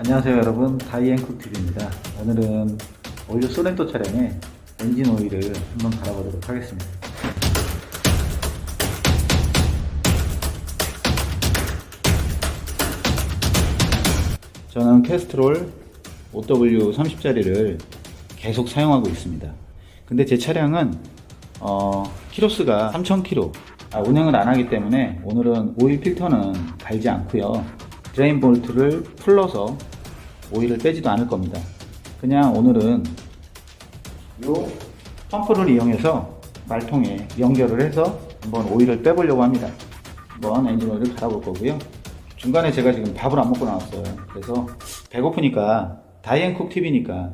안녕하세요 여러분. 다이앤쿡TV입니다. 오늘은 올류 소렌토 차량에 엔진 오일을 한번 갈아보도록 하겠습니다. 저는 캐스트롤 OW30짜리를 계속 사용하고 있습니다. 근데 제 차량은 어, 키로수가 3000km 아, 운행을 안 하기 때문에 오늘은 오일 필터는 갈지 않고요 드레인 볼트를 풀러서 오일을 빼지도 않을 겁니다. 그냥 오늘은 요 펌프를 이용해서 말통에 연결을 해서 한번 오일을 빼보려고 합니다. 한번 엔진 오일을 갈아볼 거고요. 중간에 제가 지금 밥을 안 먹고 나왔어요. 그래서 배고프니까 다이앤쿡 TV니까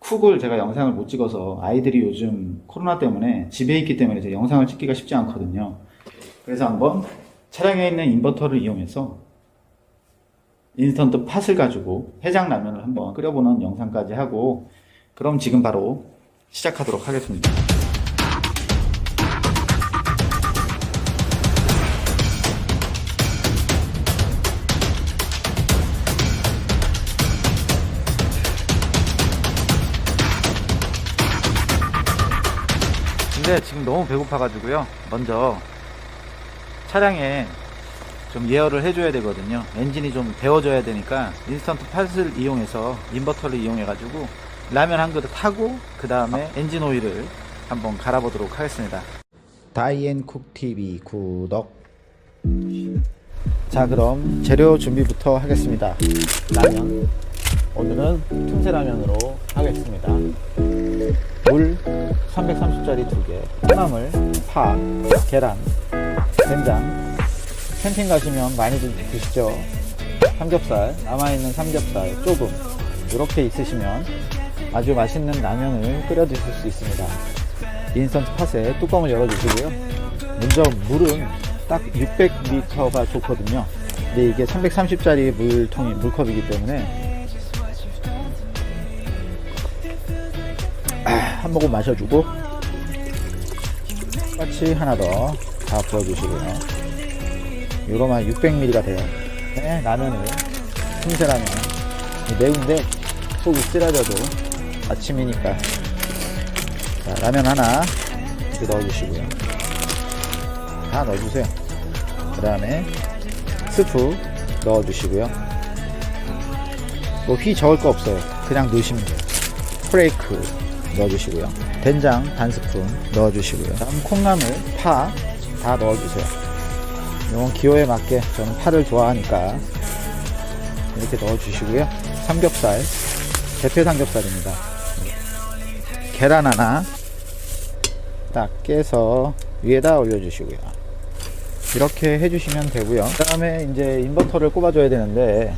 쿡을 제가 영상을 못 찍어서 아이들이 요즘 코로나 때문에 집에 있기 때문에 제 영상을 찍기가 쉽지 않거든요. 그래서 한번 차량에 있는 인버터를 이용해서 인스턴트 팥을 가지고 해장라면을 한번 끓여보는 영상까지 하고 그럼 지금 바로 시작하도록 하겠습니다. 근데 지금 너무 배고파가지고요. 먼저 차량에 좀 예열을 해줘야 되거든요. 엔진이 좀 데워져야 되니까 인스턴트 팟을 이용해서 인버터를 이용해가지고 라면 한 그릇 하고 그 다음에 엔진 오일을 한번 갈아보도록 하겠습니다. 다이앤쿡 TV 구독. 자 그럼 재료 준비부터 하겠습니다. 라면. 오늘은 틈새 라면으로 하겠습니다. 물 330짜리 두 개, 콩나물, 파, 계란, 된장, 캠핑 가시면 많이들 드시죠. 삼겹살, 남아있는 삼겹살 조금 이렇게 있으시면 아주 맛있는 라면을 끓여 드실 수 있습니다. 인스턴트 팟에 뚜껑을 열어주시고요. 먼저 물은 딱 600m가 좋거든요. 근데 이게 330짜리 물통이 물컵이기 때문에 아, 한 모금 마셔주고 까치 하나 더 다 부어주시고요. 요거만 600ml가 돼요. 네, 라면을 틈새라면 매운데 속이 쓰라져도 아침이니까 자, 라면 하나 이렇게 넣어주시고요. 다 넣어주세요. 그 다음에 스프 넣어주시고요. 뭐휘 저을 거 없어요. 그냥 넣으시면 돼요. 프레이크 넣어주시고요. 된장 반 스푼 넣어주시고요. 다음 콩나물, 파 다 넣어주세요. 이건 기호에 맞게 저는 파를 좋아하니까 이렇게 넣어주시고요. 삼겹살, 대패 삼겹살입니다. 계란 하나 딱 깨서 위에다 올려주시고요. 이렇게 해주시면 되고요. 그 다음에 이제 인버터를 꼽아줘야 되는데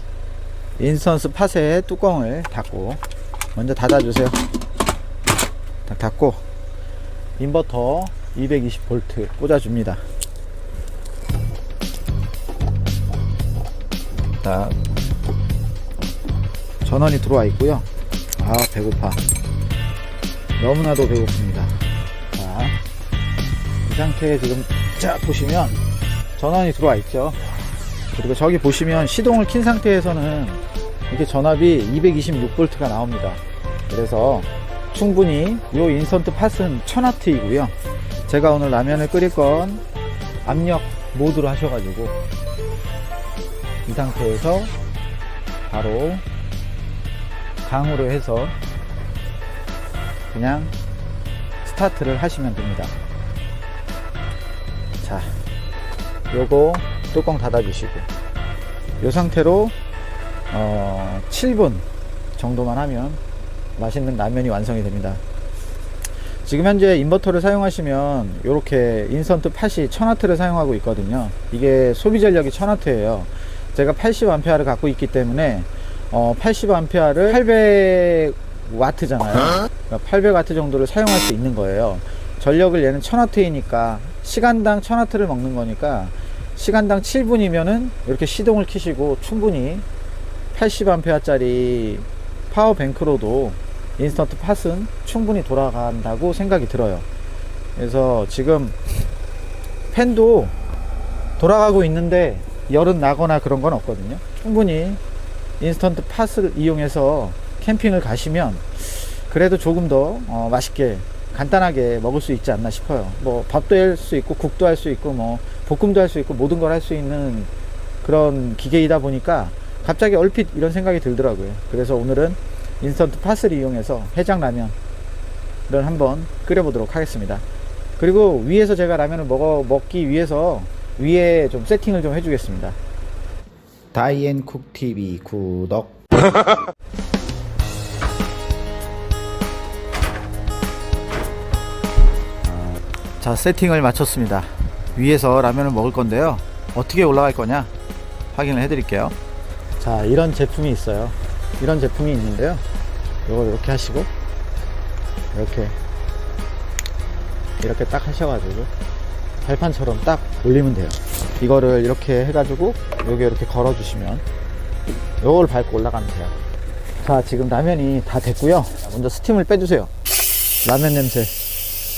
인스턴스 팟의 뚜껑을 닫고 먼저 닫아주세요. 딱 닫고 인버터 220V 꽂아줍니다. 딱 전원이 들어와 있고요. 아 배고파. 너무나도 배고픕니다. 자, 이 상태에 지금 자 보시면 전원이 들어와 있죠. 그리고 저기 보시면 시동을 킨 상태에서는 이렇게 전압이 226V가 나옵니다. 그래서 충분히 이 인스턴트 팟은 1000W이고요. 제가 오늘 라면을 끓일 건 압력 모드로 하셔가지고 이 상태에서 바로 강으로 해서 그냥 스타트를 하시면 됩니다. 자, 요거 뚜껑 닫아 주시고 이 상태로 어, 7분 정도만 하면 맛있는 라면이 완성이 됩니다. 지금 현재 인버터를 사용하시면 이렇게 인스턴트 팟이 1000W를 사용하고 있거든요. 이게 소비 전력이 1000W예요. 제가 80A를 갖고 있기 때문에 어, 80A를 800W잖아요. 그러니까 800W 정도를 사용할 수 있는 거예요. 전력을 얘는 1000W이니까 시간당 1000W를 먹는 거니까 시간당 7분이면은 이렇게 시동을 키시고 충분히 80A짜리 파워뱅크로도 인스턴트 팟은 충분히 돌아간다고 생각이 들어요. 그래서 지금 팬도 돌아가고 있는데 열은 나거나 그런 건 없거든요. 충분히 인스턴트 팟을 이용해서 캠핑을 가시면 그래도 조금 더 어, 맛있게 간단하게 먹을 수 있지 않나 싶어요. 뭐 밥도 할 수 있고 국도 할 수 있고 뭐 볶음도 할 수 있고 모든 걸 할 수 있는 그런 기계이다 보니까 갑자기 얼핏 이런 생각이 들더라고요. 그래서 오늘은 인스턴트 팟을 이용해서 해장라면을 한번 끓여보도록 하겠습니다. 그리고 위에서 제가 라면을 먹어 먹기 위해서 위에 좀 세팅을 좀 해주겠습니다. 다이앤 쿡 TV 구독. 자 세팅을 마쳤습니다. 위에서 라면을 먹을 건데요. 어떻게 올라갈 거냐 확인을 해드릴게요. 자 이런 제품이 있어요. 이런 제품이 있는데요. 이걸 이렇게 하시고 이렇게 이렇게 딱 하셔가지고 발판처럼 딱 올리면 돼요. 이거를 이렇게 해가지고 여기 이렇게 걸어주시면 이걸 밟고 올라가면 돼요. 자 지금 라면이 다 됐고요. 먼저 스팀을 빼주세요. 라면 냄새.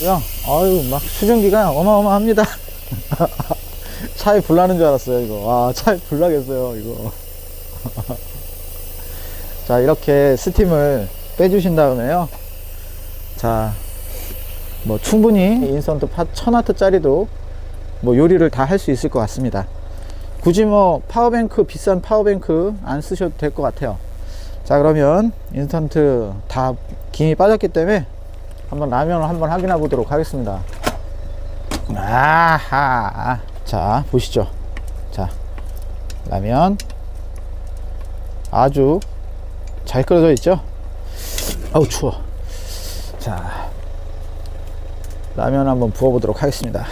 야, 아유 막 수증기가 어마어마합니다. 차에 불 나는 줄 알았어요 이거. 와 차에 불 나겠어요 이거. 자 이렇게 스팀을 빼주신 다음에요. 자 뭐 충분히 인스턴트 파 1000와트짜리도 뭐 요리를 다 할 수 있을 것 같습니다. 굳이 뭐 파워뱅크 비싼 파워뱅크 안 쓰셔도 될 것 같아요. 자 그러면 인스턴트 다 김이 빠졌기 때문에 한번 라면을 한번 확인해 보도록 하겠습니다. 아하 자 보시죠. 자 라면 아주 잘 끓여져 있죠. 아우 추워. 자 라면 한번 부어보도록 하겠습니다.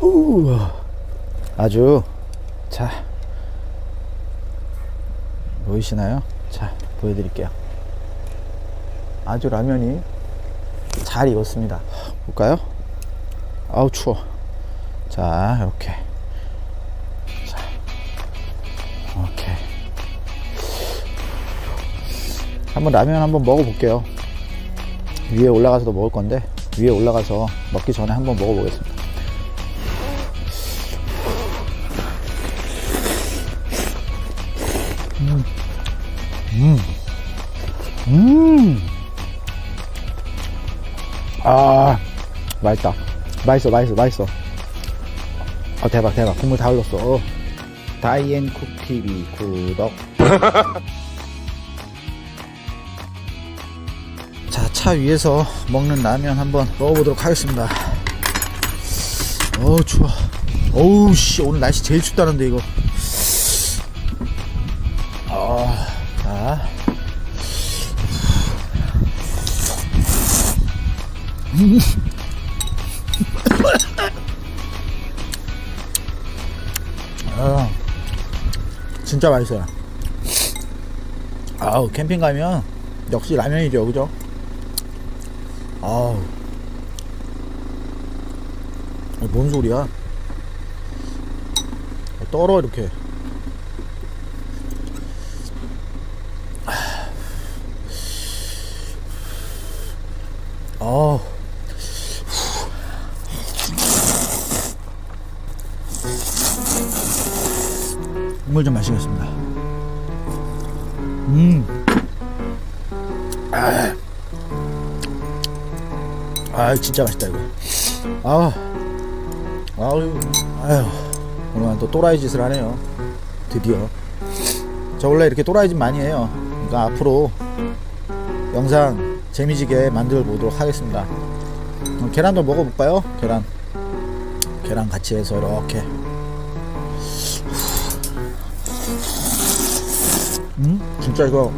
우 아주 자 보이시나요? 자 보여드릴게요. 아주 라면이 잘 익었습니다. 볼까요? 아우 추워. 자 이렇게 한번 라면 한번 먹어볼게요. 위에 올라가서도 먹을 건데 위에 올라가서 먹기 전에 한번 먹어보겠습니다. 음. 아, 맛있다. 맛있어, 맛있어, 맛있어. 아, 대박, 대박. 국물 다 흘렀어. 어. 다이앤쿡 TV 구독. 차 위에서 먹는 라면 한번 먹어보도록 하겠습니다. 어우, 추워. 어우, 씨. 오늘 날씨 제일 춥다는데, 이거. 아, 자. 아, 진짜 맛있어요. 아우, 캠핑 가면 역시 라면이죠, 그죠? 아우. 어, 뭔 소리야? 어, 떨어, 이렇게. 아 국물 좀 마시겠습니다. 아 진짜 맛있다 이거. 아, 아유, 아유, 오늘 또 또라이 짓을 하네요. 드디어. 저 원래 이렇게 또라이 짓 많이 해요. 그러니까 앞으로 영상 재미지게 만들어 보도록 하겠습니다. 어, 계란도 먹어볼까요? 계란. 계란 같이 해서 이렇게. 음, 진짜 이거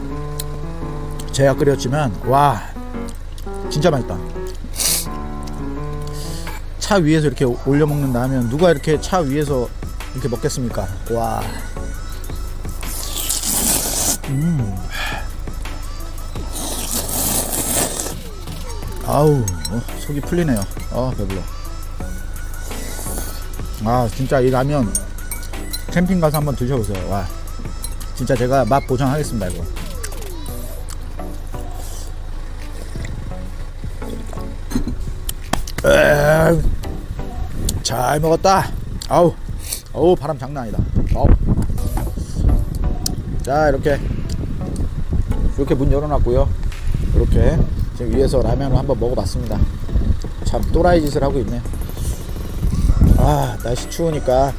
제가 끓였지만 와 진짜 맛있다. 차 위에서 이렇게 올려 먹는 라면 누가 이렇게 차 위에서 이렇게 먹겠습니까? 와. 음. 아우 어, 속이 풀리네요. 아 배불러. 아 진짜 이 라면 캠핑 가서 한번 드셔보세요. 와 진짜 제가 맛 보장하겠습니다 이거. 에이, 잘 먹었다. 아우 어우 바람 장난 아니다. 어우. 자 이렇게. 이렇게 문 열어놨고요. 이렇게 지금 위에서 라면을 한번 먹어봤습니다. 참 또라이 짓을 하고 있네. 아 날씨 추우니까.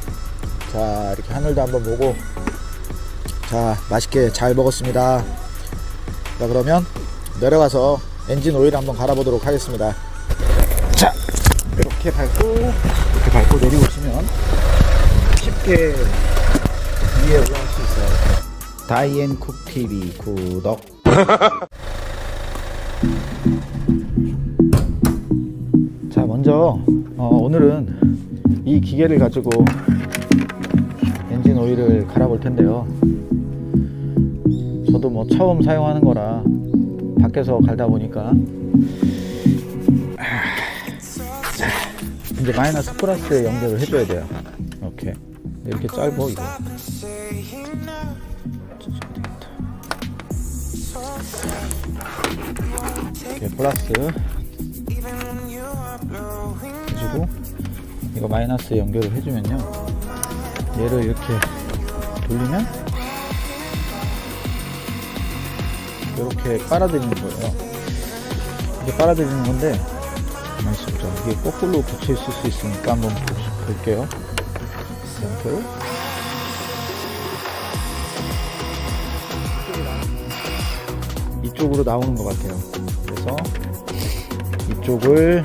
자 이렇게 하늘도 한번 보고. 자 맛있게 잘 먹었습니다. 자 그러면 내려가서 엔진 오일 한번 갈아보도록 하겠습니다. 자 이렇게 밟고 밟고 내리고 있으면 쉽게 위에 올라갈 수 있어요. 다이앤 쿡 TV 구독. 자 먼저 어, 오늘은 이 기계를 가지고 엔진 오일을 갈아볼 텐데요. 저도 뭐 처음 사용하는 거라 밖에서 갈다 보니까 이제 마이너스 플러스에 연결을 해줘야 돼요. 이렇게 이렇게 짧어 이거. 이렇게 플러스 해주고 이거 마이너스 연결을 해주면요. 얘를 이렇게 돌리면 이렇게 빨아들이는 거예요. 이게 빨아들이는 건데 있어보자 이게 거꾸로 있을 수 있으니까 한번 보- 볼게요. 이렇게 이쪽으로 나오는 것 같아요. 그래서 이쪽을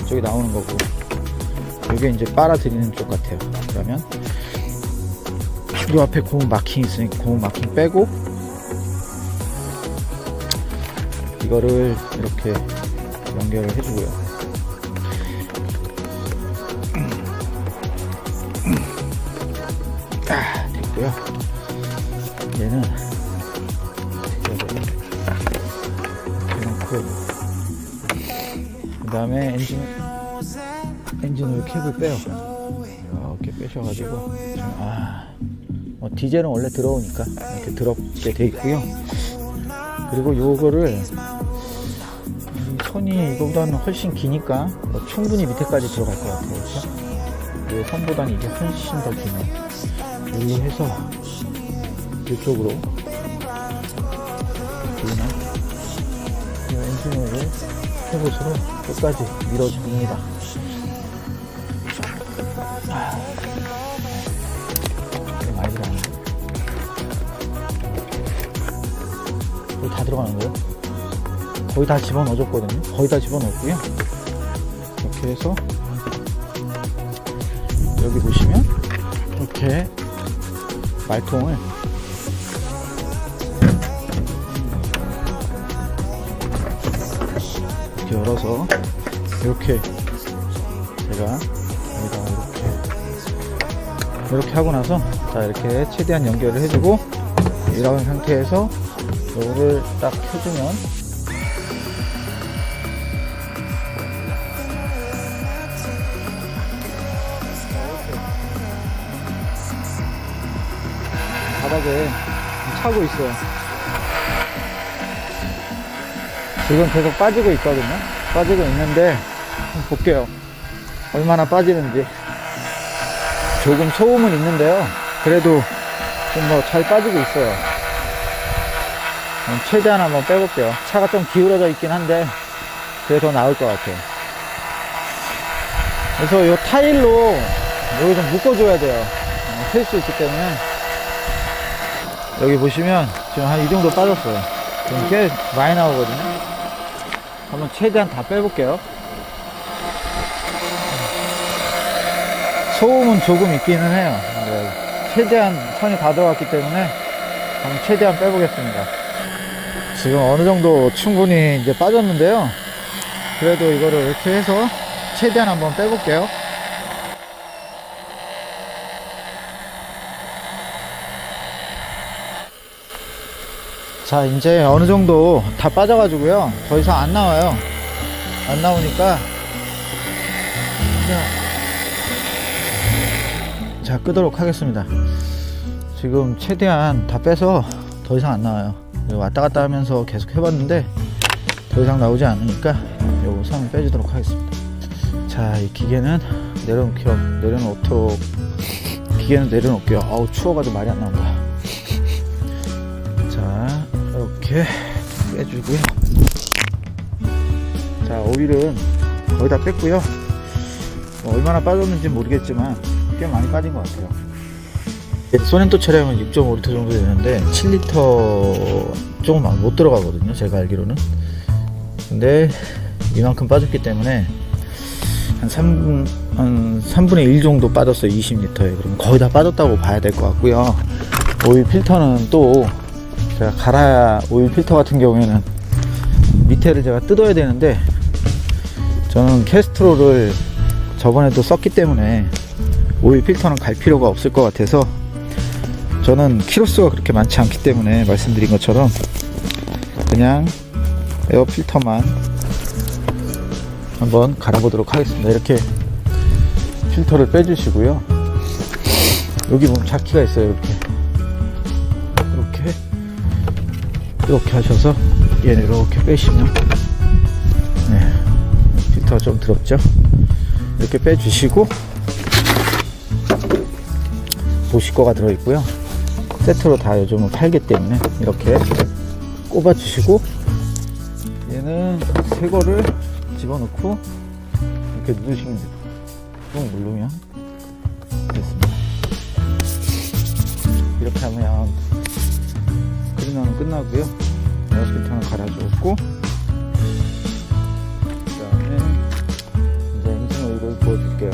이쪽이 나오는 거고. 이게 이제 빨아들이는 쪽 같아요. 그러면 이 앞에 고무 마킹 있으니까 고무 마킹 빼고 이거를 이렇게 연결을 해주고요. 아 됐고요. 얘는 이렇게 그 다음에 엔진 엔진 오일 캡을 빼요. 이렇게 빼셔가지고 아 어, 디젤은 원래 들어오니까 이렇게 더럽게 돼 있고요. 그리고 요거를 이 선이 이거보다는 훨씬 기니까 뭐 충분히 밑에까지 들어갈 것 같아요 그렇죠? 이 선보다는 이게 훨씬 더 기네 여기로 해서 이쪽으로 이 엔진오일을 캐봇으로 끝까지 밀어줍니다 아, 많이 거의 다 들어가는 거예요? 거의 다 집어넣어줬거든요. 거의 다 집어넣었고요. 이렇게 해서 여기 보시면 이렇게 말통을 이렇게 열어서 이렇게 제가 여기다가 이렇게 이렇게 하고 나서 자 이렇게 최대한 연결을 해주고 이런 상태에서 요거를 딱 켜주면 바닥에 차고 있어요 지금 계속 빠지고 있거든요 빠지고 있는데 볼게요 얼마나 빠지는지 조금 소음은 있는데요 그래도 좀 뭐 잘 빠지고 있어요 음, 최대한 한번 빼볼게요. 차가 좀 기울어져 있긴 한데, 더 나을 것 같아요. 그래서 요 타일로 여기 좀 묶어줘야 돼요. 셀수 있기 때문에. 여기 보시면 지금 한 이 정도 빠졌어요. 지금 꽤 많이 나오거든요. 한번 최대한 다 빼볼게요. 소음은 조금 있기는 해요. 네. 최대한 선이 다 들어갔기 때문에 한번 최대한 빼보겠습니다. 지금 어느 정도 충분히 이제 빠졌는데요. 그래도 이거를 이렇게 해서 최대한 한번 빼볼게요. 자, 이제 어느 정도 다 빠져가지고요. 더 이상 안 나와요. 안 나오니까. 자, 끄도록 하겠습니다. 지금 최대한 다 빼서 더 이상 안 나와요. 왔다 갔다 하면서 계속 해봤는데 더 이상 나오지 않으니까 요거 선을 빼주도록 하겠습니다. 자, 이 기계는 내려놓기로, 내려놓도록, 기계는 내려놓을게요. 아우, 추워가지고 말이 안 나온다. 이렇게 빼주고요. 자, 오일은 거의 다 뺐고요. 뭐 얼마나 빠졌는지 모르겠지만, 꽤 많이 빠진 것 같아요. 소렌토 차량은 6.5리터 정도 되는데, 7리터 조금 못 들어가거든요. 제가 알기로는. 근데, 이만큼 빠졌기 때문에, 한 3분, 한 3분의 1 정도 빠졌어요. 20리터에. 그러면 거의 다 빠졌다고 봐야 될 것 같고요. 오일 필터는 또 제가 갈아야 오일 필터 같은 경우에는 밑에를 제가 뜯어야 되는데 저는 캐스트로를 저번에도 썼기 때문에 오일 필터는 갈 필요가 없을 것 같아서 저는 키로수가 그렇게 많지 않기 때문에 말씀드린 것처럼 그냥 에어 필터만 한번 갈아보도록 하겠습니다. 이렇게 필터를 빼주시고요. 여기 보면 자키가 있어요. 이렇게 이렇게 하셔서 얘는 이렇게 빼시면 네, 필터가 좀 더럽죠. 이렇게 빼주시고 보시거가 들어있고요. 세트로 다 요즘은 팔기 때문에 이렇게 꼽아주시고 얘는 새 거를 집어넣고 이렇게 누르시면 돼요. 꾹 누르면 됐습니다. 이렇게 하면 끝나고요. 에어필터는 갈아주었고 그 다음에 이제 엔진 오일을 부어줄게요.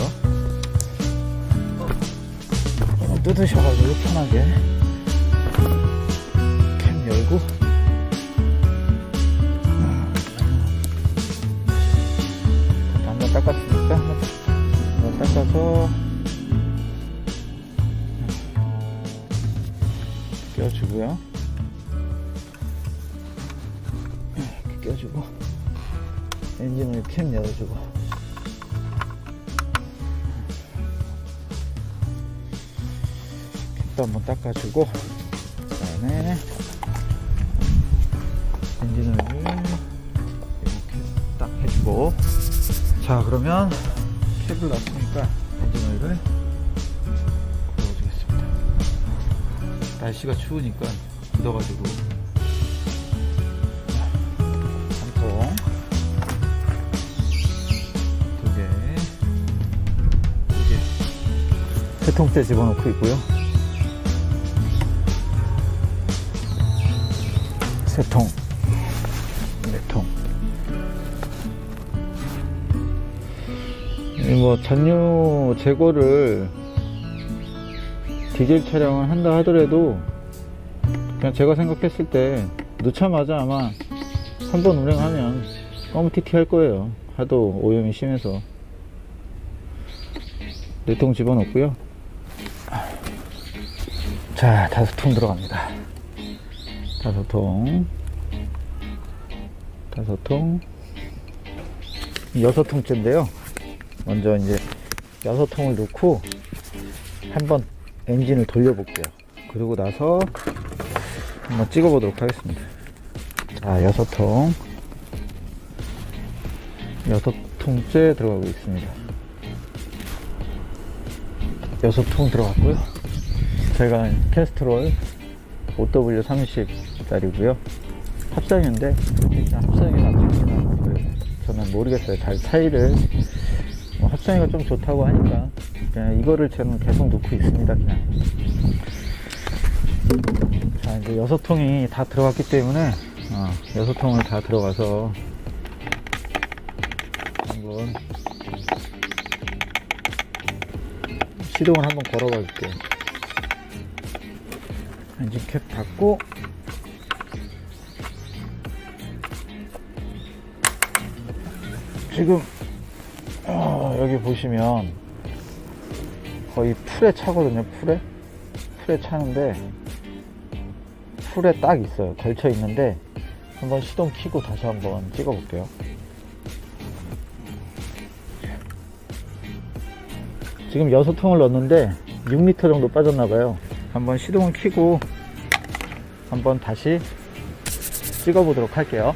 어, 뜯으셔가지고 편하게 캔 열고 한번 닦았으니까 한번 닦아서 껴주고요. 껴주고 엔진을 캔 열어주고. 캔도 한번 닦아주고 그 다음에 엔진을 이렇게 딱 해주고. 자 그러면 캡을 놨으니까 엔진 오일을 부어주겠습니다. 날씨가 추우니까 굳어가지고 세 통째 집어넣고 있고요. 세 통 네통. 이뭐 잔유 제거를 디젤 차량을 한다 하더라도 그냥 제가 생각했을 때 넣자마자 아마 한 번 운행하면 껌티티 할 거예요. 하도 오염이 심해서. 네통 집어넣고요 자 다섯 통 들어갑니다 다섯 통 다섯 통 여섯 통째인데요 먼저 이제 여섯 통을 넣고 한번 엔진을 돌려볼게요. 그리고 나서 한번 찍어보도록 하겠습니다. 자, 여섯 통. 여섯 통째 들어가고 있습니다. 여섯 통 들어갔고요. 제가 캐스트롤 OW30짜리고요. 합성인데 합성이 낫습니다. 그래서 저는 모르겠어요. 잘 차이를 뭐 합성이가 좀 좋다고 하니까 그냥 이거를 저는 계속 넣고 있습니다 그냥 자 이제 여섯 통이 다 들어갔기 때문에 어, 여섯 통을 다 들어가서 한번 시동을 한번 걸어봐 줄게요 엔진 캡 닫고. 지금 어, 여기 보시면 거의 풀에 차거든요 풀에? 풀에 차는데 풀에 딱 있어요. 걸쳐 있는데 한번 시동 키고 다시 한번 찍어 볼게요. 지금 여섯 통을 넣었는데 6리터 정도 빠졌나봐요 한번 시동을 켜고 한번 다시 찍어 보도록 할게요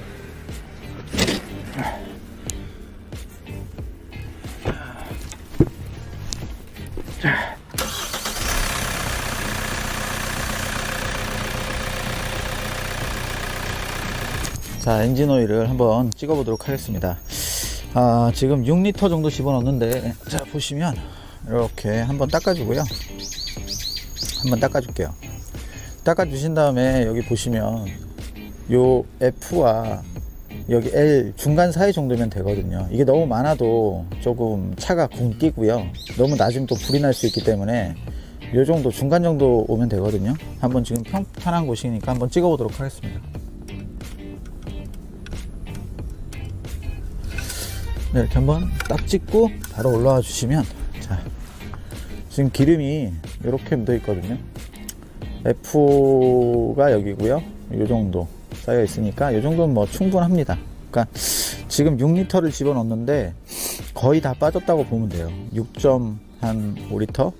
자. 자 엔진 오일을 한번 찍어 보도록 하겠습니다 아, 지금 6리터 정도 집어넣었는데 자 보시면 이렇게 한번 닦아주고요 한번 닦아줄게요. 닦아주신 다음에, 여기 보시면, 요 F와 여기 L 중간 사이 정도면 되거든요. 이게 너무 많아도 조금 차가 붕 뛰고요. 너무 낮으면 또 불이 날 수 있기 때문에 요 정도 중간 정도 오면 되거든요. 한번 지금 평탄한 곳이니까 한번 찍어 보도록 하겠습니다. 네, 이렇게 한번 딱 찍고 바로 올라와 주시면 자 지금 기름이 이렇게 묻어 있거든요. F가 여기고요. 요 정도 쌓여 있으니까 요 정도는 뭐 충분합니다. 그러니까 지금 6리터를 집어넣는데 거의 다 빠졌다고 보면 돼요. 6.5리터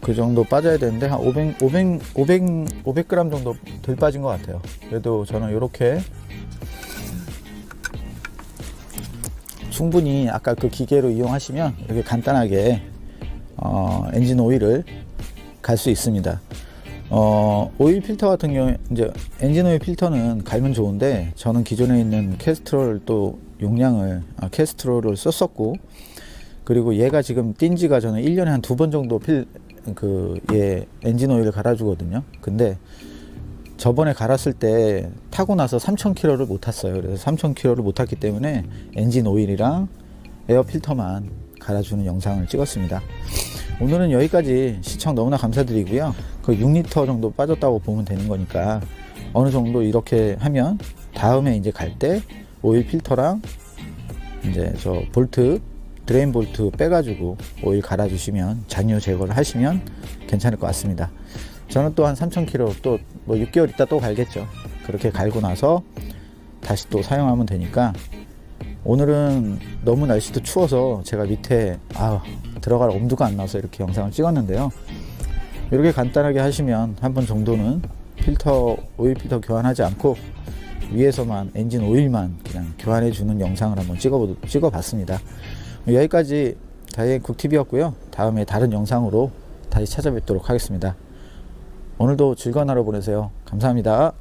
그 정도 빠져야 되는데 한 500, 500, 500, 500g 정도 덜 빠진 것 같아요. 그래도 저는 이렇게 충분히 아까 그 기계로 이용하시면 이렇게 간단하게 어, 엔진 오일을 갈 수 있습니다. 어, 오일 필터 같은 경우에 이제 엔진 오일 필터는 갈면 좋은데 저는 기존에 있는 캐스트롤 또 용량을 아, 캐스트롤을 썼었고 그리고 얘가 지금 뛴 지가 저는 1년에 한 두 번 정도 필 그 얘 엔진 오일을 갈아 주거든요. 근데 저번에 갈았을 때 타고 나서 3,000km를 못 탔어요. 그래서 3,000km를 못 탔기 때문에 엔진 오일이랑 에어 필터만 갈아주는 영상을 찍었습니다. 오늘은 여기까지 시청 너무나 감사드리고요. 그 6리터 정도 빠졌다고 보면 되는 거니까 어느 정도 이렇게 하면 다음에 이제 갈 때 오일 필터랑 이제 저 볼트 드레인 볼트 빼가지고 오일 갈아주시면 잔유 제거를 하시면 괜찮을 것 같습니다. 저는 또 한 3,000km 또 뭐 6개월 있다 또 갈겠죠. 그렇게 갈고 나서 다시 또 사용하면 되니까 오늘은 너무 날씨도 추워서 제가 밑에 아 들어갈 엄두가 안 나서 이렇게 영상을 찍었는데요. 이렇게 간단하게 하시면 한 번 정도는 필터 오일 필터 교환하지 않고 위에서만 엔진 오일만 그냥 교환해 주는 영상을 한번 찍어 찍어봤습니다. 여기까지 다이앤 국TV였고요. 다음에 다른 영상으로 다시 찾아뵙도록 하겠습니다. 오늘도 즐거운 하루 보내세요. 감사합니다.